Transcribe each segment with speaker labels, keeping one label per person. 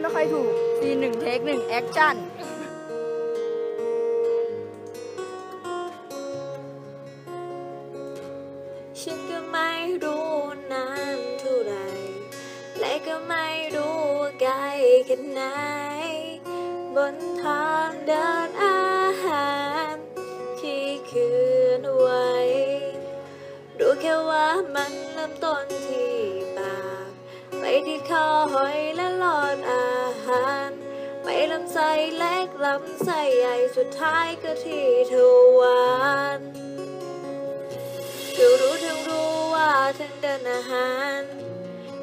Speaker 1: ไม่ค่อยถูกซีหนึ่งเทคหนึ่งแอคชั่น
Speaker 2: ฉันก็ไม่รู้นานเท่าไรและก็ไม่รู้ไกลแค่ไหน บนทางเดินอาหารที่คืนไว้ รู้แค่ว่ามันเริ่มต้นที่ กิที่ควหอยและหลอดอาหารไม่ลำไส้เล็กลำไส้ใหญ่สุดท้ายก็ที่ทวารก็รู้ทั้งรู้ว่าทั้งเดินอาหาร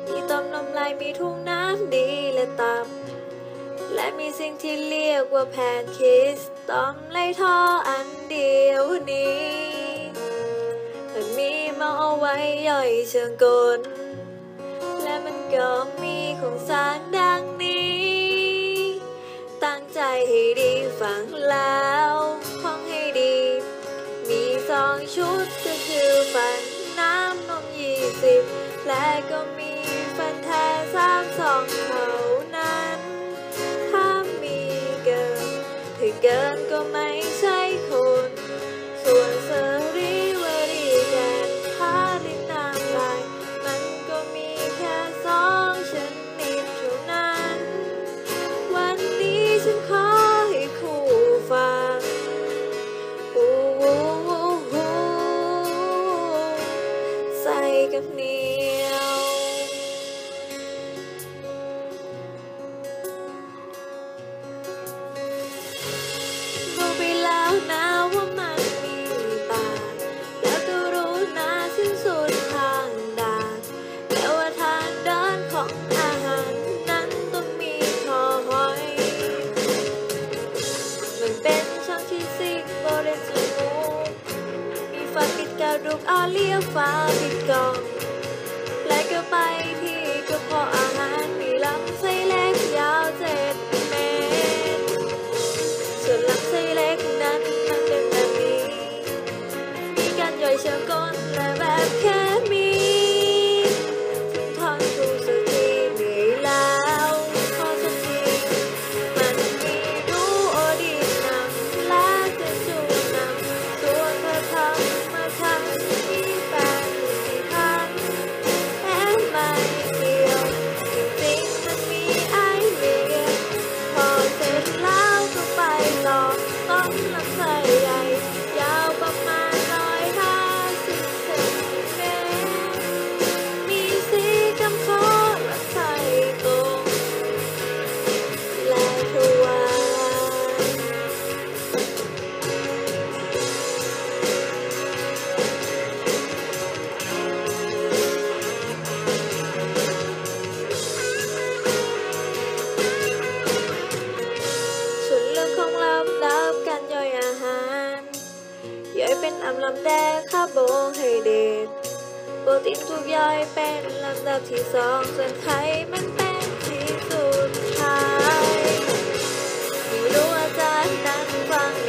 Speaker 2: มีต้มน้ำลายมีทุ่งน้ำดีและตับ และมีสิ่งที่เรียกว่าแพนคิสต้อมไรท่ออันเดียวนี้มันมีมาเอาไว้ย่อยเชิงกล ก็มีของสารได้ Of me. Charlie about it gone. ปติทุกย่อยเป็นลำดับที่สองส่วนไข่มันเป็นที่สุดท้ายไม่รู้ว่าจะรย์นั้น
Speaker 3: ฟัง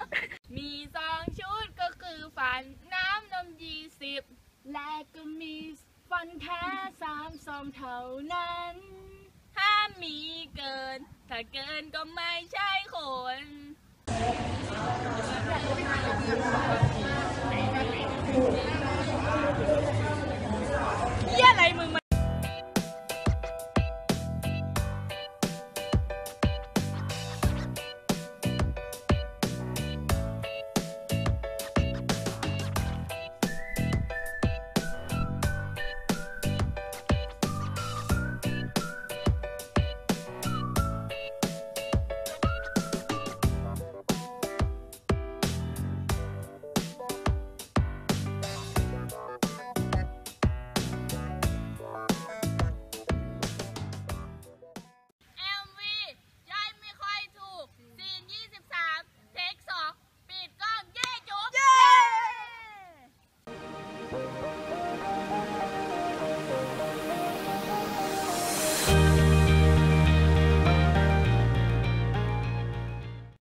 Speaker 3: คือฟันน้ำนมยี่สิบและก็มีฟันแท้สามซองเท่านั้นห้ามมีเกิน ถ้าเกินก็ไม่ใช่คนเยี่ยอะไรมึงมา